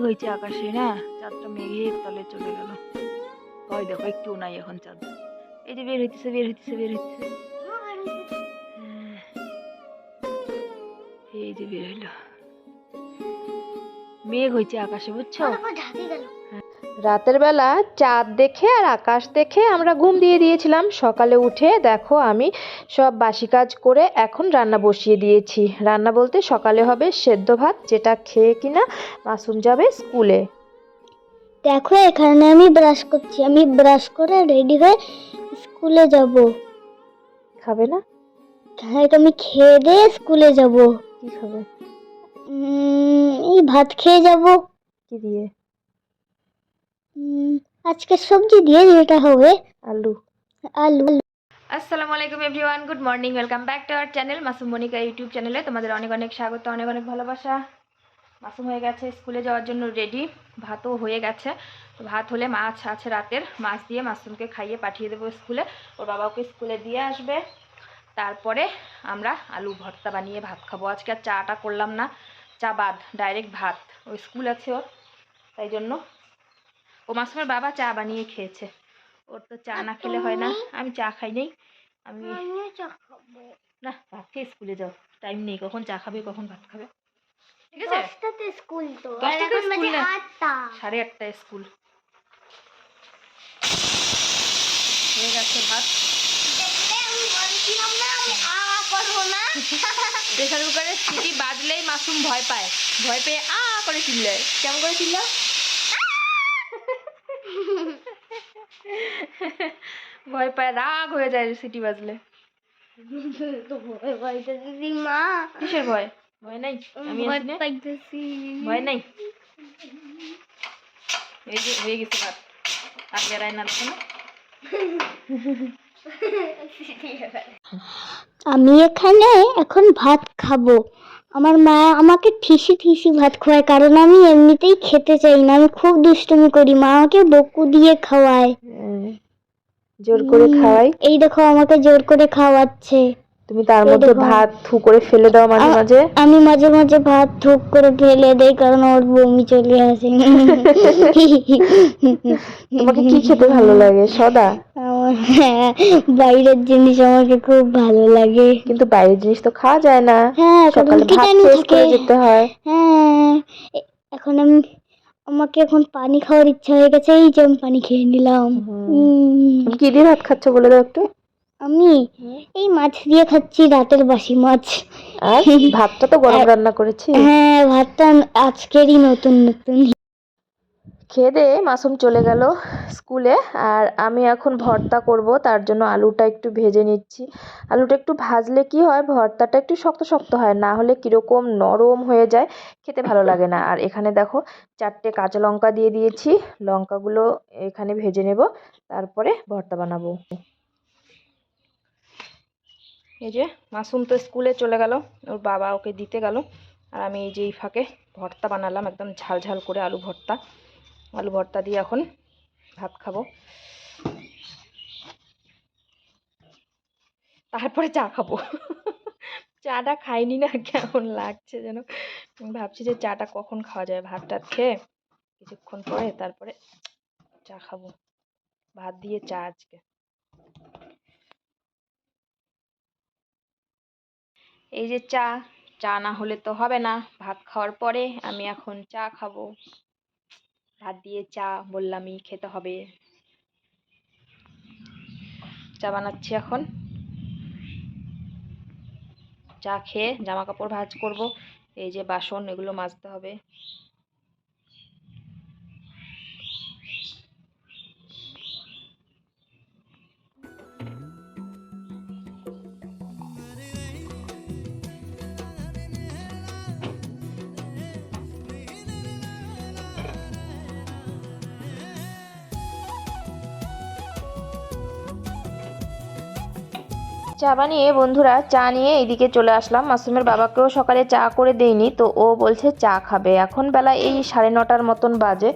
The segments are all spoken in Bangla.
মেঘ হয়েছে আকাশে, না? চাঁদটা মেঘের তলে চলে গেল। ওই দেখো একটু নাই এখন চাঁদ। এই যে বের হইতেছে বের হইতেছে বের হইতেছে। হ্যাঁ। এই যে বের হইল। মেঘ হয়েছে আকাশে, বুঝছ? রাতের বেলা চাঁদ দেখে আর আকাশ দেখে আমরা ঘুম দিয়ে দিয়েছিলাম। সকালে উঠে দেখো আমি সব বাসি কাজ করে এখন রান্না বসিয়ে দিয়েছি। রান্না বলতে সকালে হবে সেদ্ধ ভাত যেটা খেয়ে কিনা মাসুম যাবে স্কুলে। দেখো এখানে আমি ব্রাশ করছি। আমি ব্রাশ করে রেডি হয়ে স্কুলে যাব। খাবে না? হ্যাঁ আমি খেয়ে দিয়ে স্কুলে যাব। কি খাবে? এই ভাত খেয়ে যাব। কি দিয়ে? আজকে সবজি দিয়ে যেটা হবে আলু। আলু। আসসালামু আলাইকুম everyone, good morning, welcome back to our channel Masum Monica YouTube চ্যানেলে। তোমাদের অনেক অনেক স্বাগত, অনেক অনেক ভালোবাসা। মাসুম হয়ে গেছে, স্কুলে যাওয়ার জন্য রেডি ভাতও হয়ে গেছে। তো ভাত হলে মাছ আছে রাতের। মাছ দিয়ে মাসুমকে খাইয়ে পাঠিয়ে দেবো স্কুলে। ওর বাবা ওকে স্কুলে দিয়ে আসবে। তারপরে আমরা আলু ভর্তা বানিয়ে ভাত খাব। আজকে আর চাটা করলাম না, চা বাদ ডাইরেক্ট ভাত। ওই স্কুল আছে ওর, তাই জন্য ও মাসুমের বাবা চা বানিয়ে খেয়েছে। ওর তো চা না খেলে হয় না। আমি চা খাই নেই। আমি না ভাত খেয়ে স্কুলে যাও। টাইম নেই। কখন চা খাবে কখন ভাত খাবে। ঠিক আছে? স্কুল তো। সাড়ে আটটায় স্কুল। হয়ে গেছে ভাত। প্রেশার কুকারের সিটি বাজলেই মাসুম ভয় পায়। ভয় পেয়ে আ করে চিল্লে কেমন করে চিল্ল ভয় পায় রাগ হয়ে যায় সিটি বাজলে। তো ভয় পাইতেছি মা। কিসের ভয়? ভয় নাই? আমি ভয় পাইতেছি। ভয় নাই? এই যে হয়ে গেছে ভাত। আর বেড়ায় না দেখো আমি এখানে এখন ভাত খাব। আমার মা আমাকে ঠিসি ঠিসি ভাত খাওয়ায় কারণ আমি এমনিতেই খেতে চাই না। আমি খুব দুষ্টুমি করি মা আমাকে বকু দিয়ে খাওয়ায়। জোর করে খাওয়াই এই দেখো আমাকে জোর করে খাওয়াচ্ছে। তুমি তার মধ্যে ভাত থু করে ফেলে দাও মাঝে মাঝে। আমি মাঝে মাঝে ভাত থুক করে ফেলে দেই কারণ ওর বমি চলে আসে। তোমাকে কি খেতে ভালো লাগে সদা? হ্যাঁ, বাইরের জিনিস আমাকে খুব ভালো লাগে। কিন্তু বাইরের জিনিস তো খাওয়া যায় না। হ্যাঁ সকালে ভাত কিটাণু খেয়ে যেতে হয়। হ্যাঁ এখন আমি আমাকে এখন পানি খাওয়ার ইচ্ছা হয়ে গেছে এই যে আমি পানি খেয়ে নিলাম। কি দিয়ে ভাত খাচ্ছ বলে দাও একটু? আমি এই মাছ দিয়ে খাচ্ছি রাতের বাসি মাছ। আর ভাতটা তো গরম রান্না করেছি। হ্যাঁ ভাতটা আজকেরই নতুন নতুন। খেয়ে দিয়ে মাসুম চলে গেল স্কুলে। আর আমি এখন ভর্তা করব তার জন্য আলুটা একটু ভেজে নিচ্ছি। আলুটা একটু ভাজলে কি হয় ভর্তাটা একটু শক্ত শক্ত হয় না হলে কীরকম নরম হয়ে যায় খেতে ভালো লাগে না। আর এখানে দেখো চারটে কাঁচা লঙ্কা দিয়ে দিয়েছি। লঙ্কাগুলো এখানে ভেজে নেব তারপরে ভর্তা বানাবো। এই যে মাসুম তো স্কুলে চলে গেল, ওর বাবা ওকে দিতে গেল। আর আমি এই যে এই ফাঁকে ভর্তা বানালাম, একদম ঝাল ঝাল করে আলু ভর্তা। আলু ভর্তা দিয়ে এখন ভাত খাব। তারপরে চা খাব। চাটা খাইনি না, কেমন লাগছে যেন। ভাবছি যে চাটা কখন খাওয়া যায়, ভাত টাত খেয়ে কিছুক্ষণ পরে তারপরে চা খাব। ভাত দিয়ে চা আজকে। এই যে চা চা না হলে তো হবে না। ভাত খাওয়ার পরে আমি এখন চা খাব। ভাত দিয়ে চা বললামই খেতে হবে। চা বানাচ্ছি এখন। চা খেয়ে জামা কাপড় ভাজ করব। এই যে বাসন এগুলো মাজতে হবে। চা বানিয়ে বন্ধুরা চা নিয়ে এইদিকে চলে আসলাম। মাসুমের বাবাকেও সকালে চা করে দেইনি তো ও বলছে চা খাবে। এখন বেলা এই সাড়ে নটার মতন বাজে।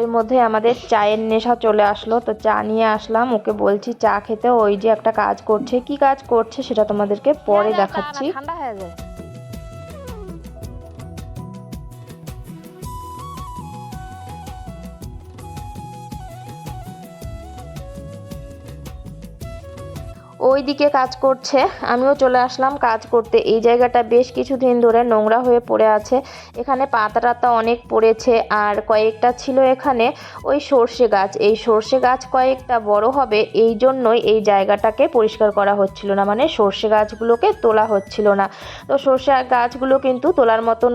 এর মধ্যে আমাদের চায়ের নেশা চলে আসলো তো চা নিয়ে আসলাম। ওকে বলছি চা খেতে ওই যে একটা কাজ করছে। কি কাজ করছে সেটা তোমাদেরকে পরে দেখাচ্ছি। ঠান্ডা হয়ে যায় ওই দিকে কাজ করছে, আমিও চলে আসলাম কাজ করতে। এই জায়গাটা বেশ কিছুদিন ধরে নোংরা হয়ে পড়ে আছে। এখানে পাতা টাতা অনেক পড়েছে আর কয়েকটা ছিল এখানে ওই সর্ষে গাছ। এই সর্ষে গাছ কয়েকটা বড় হবে, এই জন্যই এই জায়গাটাকে পরিষ্কার করা হচ্ছিল না মানে সর্ষে গাছগুলোকে তোলা হচ্ছিল না। তো সর্ষে গাছগুলো কিন্তু তোলার মতন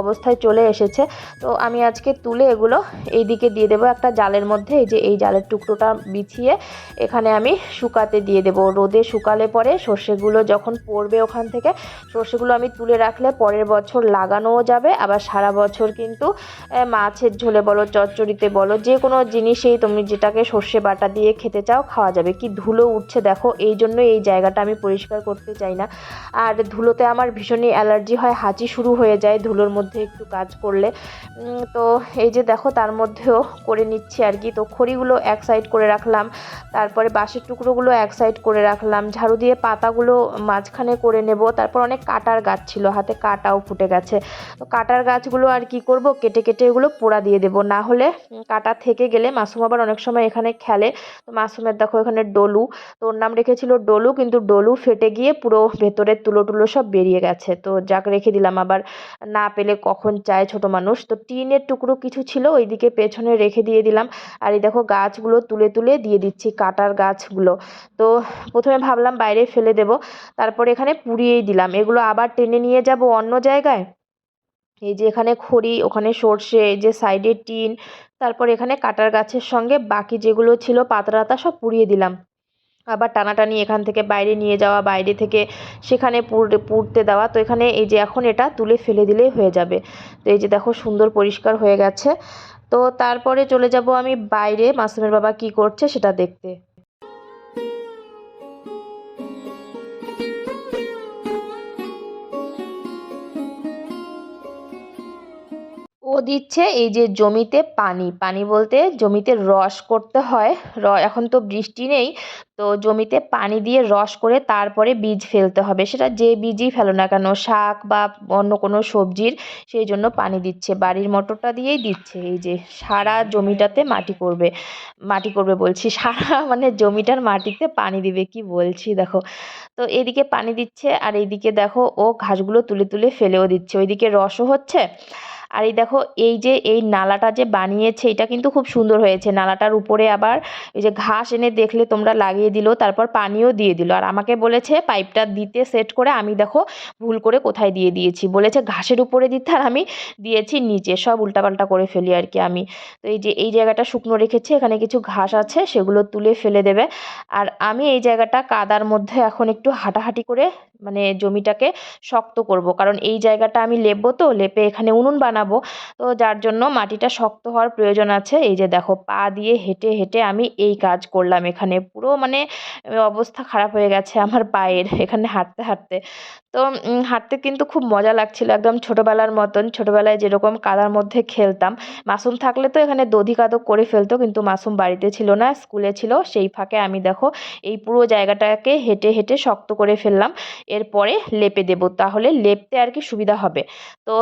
অবস্থায় চলে এসেছে। তো আমি আজকে তুলে এগুলো এই দিকে দিয়ে দেবো। একটা জালের মধ্যে এই যে এই জালের টুকরোটা বিছিয়ে এখানে আমি শুকাতে দিয়ে দেবো। রোদে শুকালে পরে সর্ষেগুলো যখন পড়বে ওখান থেকে, সর্ষেগুলো আমি তুলে রাখলে পরের বছর লাগানোও যাবে। আবার সারা বছর কিন্তু মাছের ঝোলে বলো, চচ্চড়িতে বলো, যে কোনো জিনিসেই তুমি যেটাকে সর্ষে বাটা দিয়ে খেতে চাও খাওয়া যাবে। কি ধুলো উঠছে দেখো, এই জন্য এই জায়গাটা আমি পরিষ্কার করতে চাই না। আর ধুলোতে আমার ভীষণই অ্যালার্জি হয়, হাঁচি শুরু হয়ে যায় ধুলোর মধ্যে একটু কাজ করলে। তো এই যে দেখো, তার মধ্যেও করে নিচ্ছি আর কি। তো খড়িগুলো এক সাইড করে রাখলাম, তারপরে বাঁশের টুকরোগুলো এক সাইড করে রাখলাম। ঝাড়ু দিয়ে পাতাগুলো মাঝখানে করে নেব। তারপর অনেক কাটার গাছ ছিল, হাতে কাটাও ফুটে গেছে। তো কাটার গাছগুলো আর কি করব? কেটে কেটে এগুলো পোড়া দিয়ে দেবো। না হলে কাটা থেকে গেলে মাসুম আবার অনেক সময় এখানে খেলে। তো মাসুমের দেখো এখানে ডলু। তো ওর নাম রেখেছিল ডলু, কিন্তু ডলু ফেটে গিয়ে পুরো ভেতরের তুলো টুলো সব বেরিয়ে গেছে। তো যাক, রেখে দিলাম। আবার না পেলে কখন চায় ছোট মানুষ। তো টিনের টুকরো কিছু ছিল, ওইদিকে পেছনে রেখে দিয়ে দিলাম। আর এই দেখো গাছগুলো তুলে তুলে দিয়ে দিচ্ছি কাটার গাছগুলো। তো প্রথমে ভাবলাম বাইরে ফেলে দেব। তারপরে এখানে পুড়িয়েই দিলাম। এগুলো আবার টেনে নিয়ে যাব অন্য জায়গায়? এই যে এখানে খড়ি, ওখানে সর্ষে, এই যে সাইডে টিন, তারপর এখানে কাটার গাছের সঙ্গে বাকি যেগুলো ছিল পাতা টাতা সব পুড়িয়ে দিলাম। আবার টানাটানি এখান থেকে বাইরে নিয়ে যাওয়া, বাইরে থেকে সেখানে পুড়- পুড়তে দেওয়া। তো এখানে এই যে এখন এটা তুলে ফেলে দিলেই হয়ে যাবে। তো এই যে দেখো সুন্দর পরিষ্কার হয়ে গেছে। তো তারপরে চলে যাব আমি বাইরে। মাসুমের বাবা কি করছে সেটা দেখতে। দিচ্ছে এই যে জমিতে পানি। পানি বলতে জমিতে রস করতে হয়। র, এখন তো বৃষ্টি নেই, তো জমিতে পানি দিয়ে রস করে তারপরে বীজ ফেলতে হবে। সেটা যে বীজই ফেলো না কেন, শাক বা অন্য কোনো সবজির সেই জন্য পানি দিচ্ছে। বাড়ির মোটরটা দিয়েই দিচ্ছে। এই যে সারা জমিটাতে মাটি করবে। মাটি করবে বলছি। সারা মানে জমিটার মাটিতে পানি দিবে কি বলছি দেখো। তো এদিকে পানি দিচ্ছে আর এইদিকে দেখো ও ঘাসগুলো তুলে তুলে ফেলেও দিচ্ছে। ওইদিকে রসও হচ্ছে। আর এই দেখো, এই যে, এই নালাটা যে বানিয়েছে, এটা কিন্তু খুব সুন্দর হয়েছে। নালাটার উপরে আবার এই যে ঘাস এনে দেখলে তোমরা লাগিয়ে দিল, তারপর পানিও দিয়ে দিল। আর আমাকে বলেছে, পাইপটা দিতে সেট করে আমি দেখো ভুল করে কোথায় দিয়ে দিয়েছি। বলেছে, ঘাসের উপরে দিতে আর আমি দিয়েছি নিচে। সব উল্টাপাল্টা করে ফেলি আর কি আমি। তো এই যে, এই জায়গাটা শুকনো রেখেছি, এখানে কিছু ঘাস আছে, সেগুলো তুলে ফেলে দেবে। আর আমি এই জায়গাটা কাদার মধ্যে এখন একটু হাঁটাহাঁটি করে মানে জমিটাকে শক্ত করব। কারণ এই জায়গাটা আমি লেপবো তো, লেপে এখানে উনুন বানাবো। তো যার জন্য মাটিটা শক্ত হওয়ার প্রয়োজন আছে। এই যে দেখো, পা দিয়ে হেঁটে হেঁটে আমি এই কাজ করলাম এখানে। পুরো মানে অবস্থা খারাপ হয়ে গেছে আমার পায়ের, এখানে হাঁটতে হাঁটতে। তো হাঁটতে কিন্তু খুব মজা লাগছিল একদম ছোটোবেলার মতন। ছোটোবেলায় যেরকম কাদার মধ্যে খেলতাম। মাসুম থাকলে তো এখানে দধি কাদক করে ফেলতো, কিন্তু মাসুম বাড়িতে ছিল না, স্কুলে ছিল। সেই ফাঁকে আমি দেখো, এই পুরো জায়গাটাকে হেঁটে হেঁটে শক্ত করে ফেললাম। এরপরে লেপে দেব, তাহলে লেপতে আর কি সুবিধা হবে। তো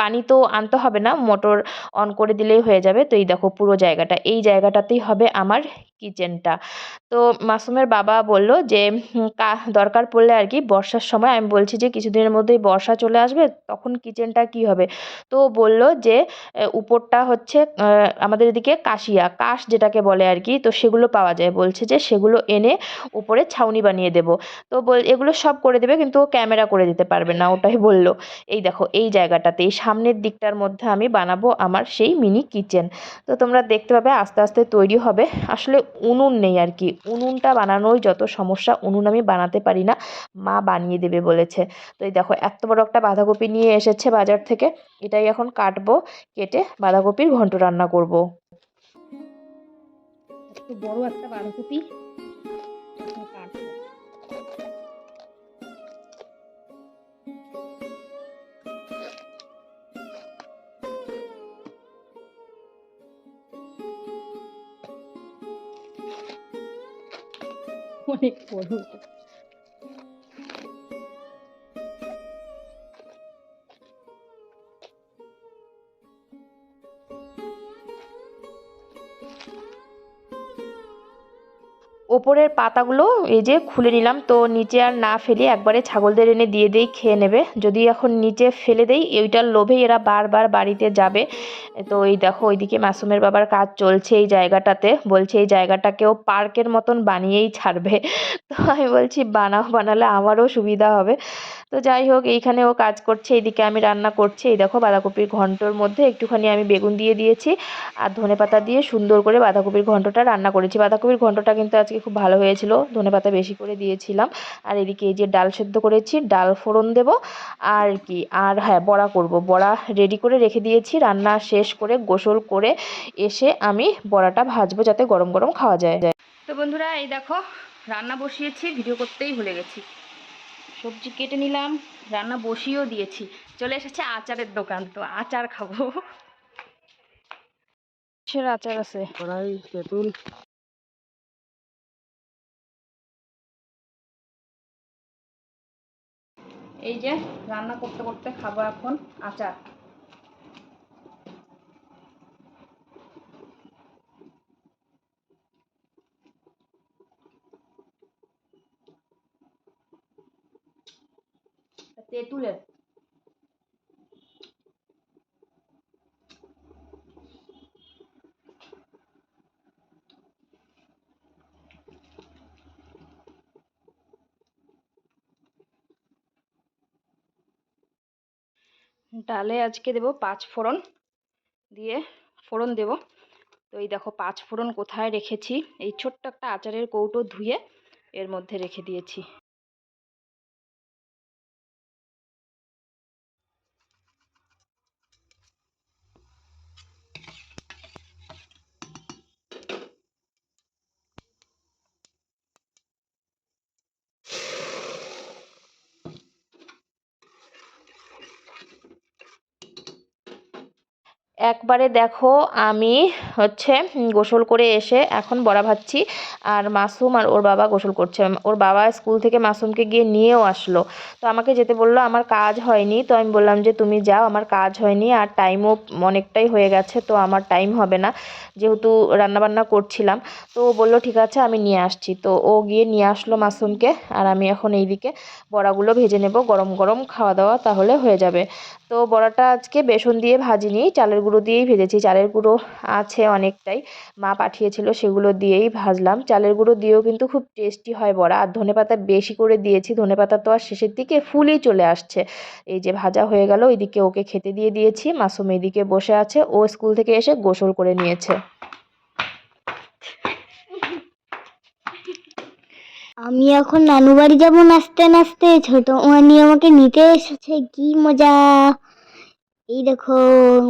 পানি তো আনতে হবে না, মোটর অন করে দিলেই হয়ে যাবে। তো এই দেখো পুরো জায়গাটা, এই জায়গাটাতেই হবে আমার কিচেনটা। তো মাসুমের বাবা বলল যে দরকার পড়লে আর কি বর্ষার সময় আমি বলছি যে, কিছুদিনের মধ্যেই বর্ষা চলে আসবে, তখন কিচেনটা কি হবে? তো বলল যে উপরটা হচ্ছে আমাদের এদিকে কাশিয়া। কাশ যেটাকে বলে আর কি, তো সেগুলো পাওয়া যায়। বলছে যে, সেগুলো এনে উপরে ছাউনি বানিয়ে দেবো। তো বল, এগুলো সব করে দেবে, কিন্তু ও ক্যামেরা করে দিতে পারবে না, ওটাই বলল। এই দেখো, এই জায়গাটাতে, এই সামনের দিকটার মধ্যে আমি বানাবো আমার সেই মিনি কিচেন। তো তোমরা দেখতে পাবে, আস্তে আস্তে তৈরি হবে। আসলে উনুন নেই আর কি। উনুনটা বানানোই যত সমস্যা, উনুন আমি বানাতে পারি না, মা বানিয়ে দেবে বলেছে। তো এই দেখো, এত বড় একটা বাঁধাকপি নিয়ে এসেছে বাজার থেকে, এটাই এখন কাটবো, কেটে বাঁধাকপির ঘন্ট রান্না করব। বড় একটা বাঁধাকপি। অনেক বড়। ওপরের পাতাগুলো এই যে খুলে নিলাম, তো নিচে আর না ফেলে একবারে ছাগলদের এনে দিয়ে দেই, খেয়ে নেবে। যদি এখন নিচে ফেলে দেই ওইটার লোভেই এরা বারবার বাড়িতে যাবে। তো এই দেখো, ওইদিকে মাসুমের বাবার কাজ চলছে এই জায়গাটাতে। বলছে এই জায়গাটাকেও পার্কের মতন বানিয়েই ছাড়বে। তো আমি বলছি, বানাও, বানালে আমারও সুবিধা হবে। তো যাই হোক, এইখানে ও কাজ করছে, এইদিকে আমি রান্না করছি। এই দেখো, বাঁধাকপির ঘন্টর মধ্যে একটুখানি আমি বেগুন দিয়ে দিয়েছি আর ধনেপাতা দিয়ে সুন্দর করে বাঁধাকপির ঘন্টটা রান্না করেছি। বাঁধাকপির ঘন্টটা কিন্তু আজকে খুব ভালো হয়েছিল ধনেপাতা বেশি করে দিয়েছিলাম। আর এদিকে এই যে ডাল সেদ্ধ করেছি, ডাল ফোড়ন দেব। আর কি, আর হ্যাঁ বড়া করব। বড়া রেডি করে রেখে দিয়েছি, রান্না শেষ করে গোসল করে এসে আমি বড়াটা ভাজবো যাতে গরম গরম খাওয়া যায়। তো বন্ধুরা, এই দেখো, রান্না বসিয়েছি, ভিডিও করতেই ভুলে গেছি। সবজি কেটে নিলাম রান্না বসিয়েও দিয়েছি। চলে এসেছে আচারের দোকান তো আচার খাব। কিসের আচার আছে? কড়াই তেঁতুল। এই যে রান্না করতে করতে খাব এখন আচার। তেঁতুলের। ডালে আজকে দেব পাঁচ ফোড়ন, দিয়ে ফোড়ন দেব। তো এই দেখো পাঁচ ফোড়ন কোথায় রেখেছি? এই ছোট্ট একটা আচারের কৌটো ধুয়ে এর মধ্যে রেখে দিয়েছি। একবারে দেখো আমি হচ্ছে গোসল করে এসে এখন বড়া ভাজছি আর মাসুম আর ওর বাবা গোসল করছে। ওর বাবা স্কুল থেকে মাসুমকে গিয়ে নিয়েও আসলো। তো আমাকে যেতে বলল, আমার কাজ হয়নি। তো আমি বললাম যে, তুমি যাও, আমার কাজ হয়নি আর টাইমও অনেকটাই হয়ে গেছে, তো আমার টাইম হবে না। যেহেতু রান্নাবান্না করছিলাম, তো ও বলল, ঠিক আছে, আমি নিয়ে আসছি। তো ও গিয়ে নিয়ে আসলো মাসুমকে আর আমি এখন এইদিকে বড়াগুলো ভেজে নেব, গরম গরম খাওয়া দাওয়া তাহলে হয়ে যাবে। তো বড়াটা আজকে বেসন দিয়ে ভাজিনি, চালের গুঁড়ো দিয়েই ভেজেছি। চালের গুঁড়ো আছে অনেকটাই, মা পাঠিয়েছিল সেগুলো দিয়েই ভাজলাম। চালের গুঁড়ো দিয়েও কিন্তু খুব টেস্টি হয় বড়া, আর ধনেপাতা বেশি করে দিয়েছি ধনেপাতা তো আর শেষের দিকে ফুলই চলে আসছে। এই যে ভাজা হয়ে গেল, ওইদিকে ওকে খেতে দিয়ে দিয়েছি, মাসুম এইদিকে বসে আছে, ও স্কুল থেকে এসে গোসল করে নিয়েছে। আমি এখন নানু বাড়ি যাব নাচতে নাচতে ছোট মানি আমাকে নিতে এসেছে কি মজা। এই দেখো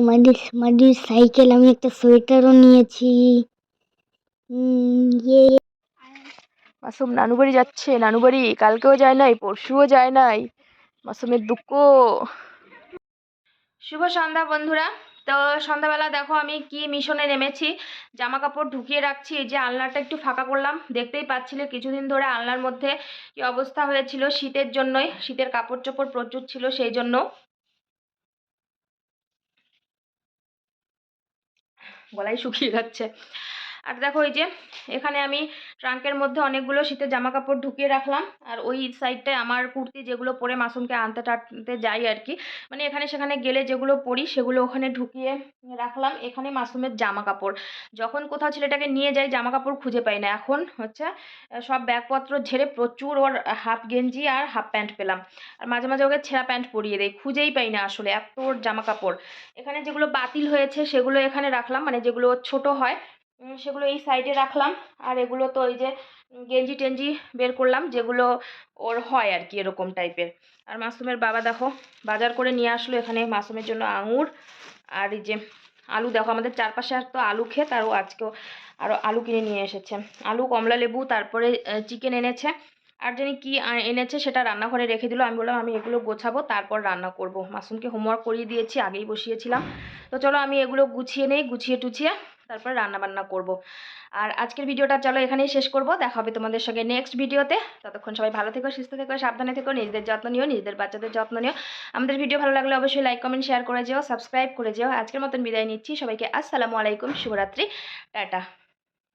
মাটির মাটির সাইকেল আমি একটা সোয়েটারও নিয়েছি। হুম ইয়ে। মাসুম নানু বাড়ি যাচ্ছে নানু বাড়ি কালকেও যায় নাই পরশুও যায় নাই। মাসুমের দুঃখ। শুভ সন্ধ্যা বন্ধুরা। তো সন্ধ্যাবেলা দেখো আমি কি মিশনে নেমেছি জামা কাপড় ঢুকিয়ে রাখছি, এই যে আলনাটা একটু ফাঁকা করলাম, দেখতেই পাচ্ছিলে কিছুদিন ধরে আলনার মধ্যে কি অবস্থা হয়েছিল শীতের জন্যই, শীতের কাপড় চোপড় প্রচুর ছিল সেই জন্য। গলায় শুকিয়ে যাচ্ছে। আর দেখো এই যে, এখানে আমি ট্রাঙ্কের মধ্যে অনেকগুলো শীতের জামা কাপড় ঢুকিয়ে রাখলাম। আর ওই সাইডটায় আমার কুর্তি যেগুলো পরে মাসুমকে আনতে টানতে যাই আর কি মানে এখানে সেখানে গেলে যেগুলো পরি সেগুলো ওখানে ঢুকিয়ে রাখলাম। এখানে মাসুমের জামা কাপড় যখন কোথাও ছেলেটাকে নিয়ে যাই জামা কাপড় খুঁজে পাই না। এখন হচ্ছে সব ব্যাগপত্র ঝেড়ে প্রচুর ওর হাফ গেঞ্জি আর হাফ প্যান্ট পেলাম। আর মাঝে মাঝে ওকে ছেঁড়া প্যান্ট পরিয়ে দেয় খুঁজেই পাই না আসলে এত ওর জামা কাপড় এখানে যেগুলো বাতিল হয়েছে সেগুলো এখানে রাখলাম। মানে যেগুলো ছোট হয় সেগুলো এই সাইডে রাখলাম। আর এগুলো তো ওই যে গেঞ্জি টেঞ্জি বের করলাম, যেগুলো ওর হয় আর কি এরকম টাইপের আর মাসুমের বাবা দেখো, বাজার করে নিয়ে আসলো এখানে মাসুমের জন্য আঙুর। আর এই যে আলু দেখো, আমাদের চারপাশে আর তো আলু খেত আরও আজকেও আরও আলু কিনে নিয়ে এসেছে। আলু, কমলা লেবু, তারপরে চিকেন এনেছে। আর জানি কি এনেছে সেটা রান্নাঘরে রেখে দিল। আমি বললাম, আমি এগুলো গোছাবো, তারপর রান্না করব। মাসুমকে হোমওয়ার্ক করিয়ে দিয়েছি, আগেই বসিয়েছিলাম। তো চলো আমি এগুলো গুছিয়ে নেই, গুছিয়ে টুছিয়ে তারপর রান্নাবান্না করব। আর আজকের ভিডিওটা চলো এখানেই শেষ করব। দেখা হবে তোমাদের সঙ্গে নেক্সট ভিডিওতে। ততক্ষণ সবাই ভালো থেকো, সুস্থ থেকো, সাবধানে থেকো, নিজেদের যত্ন নিও, নিজেদের বাচ্চাদের যত্ন নিও। আমাদের ভিডিও ভালো লাগলে অবশ্যই লাইক কমেন্ট শেয়ার করে যেও সাবস্ক্রাইব করে যেও। আজকের মতন বিদায় নিচ্ছি। সবাইকে আসসালামু আলাইকুম, শুভরাত্রি, টাটা।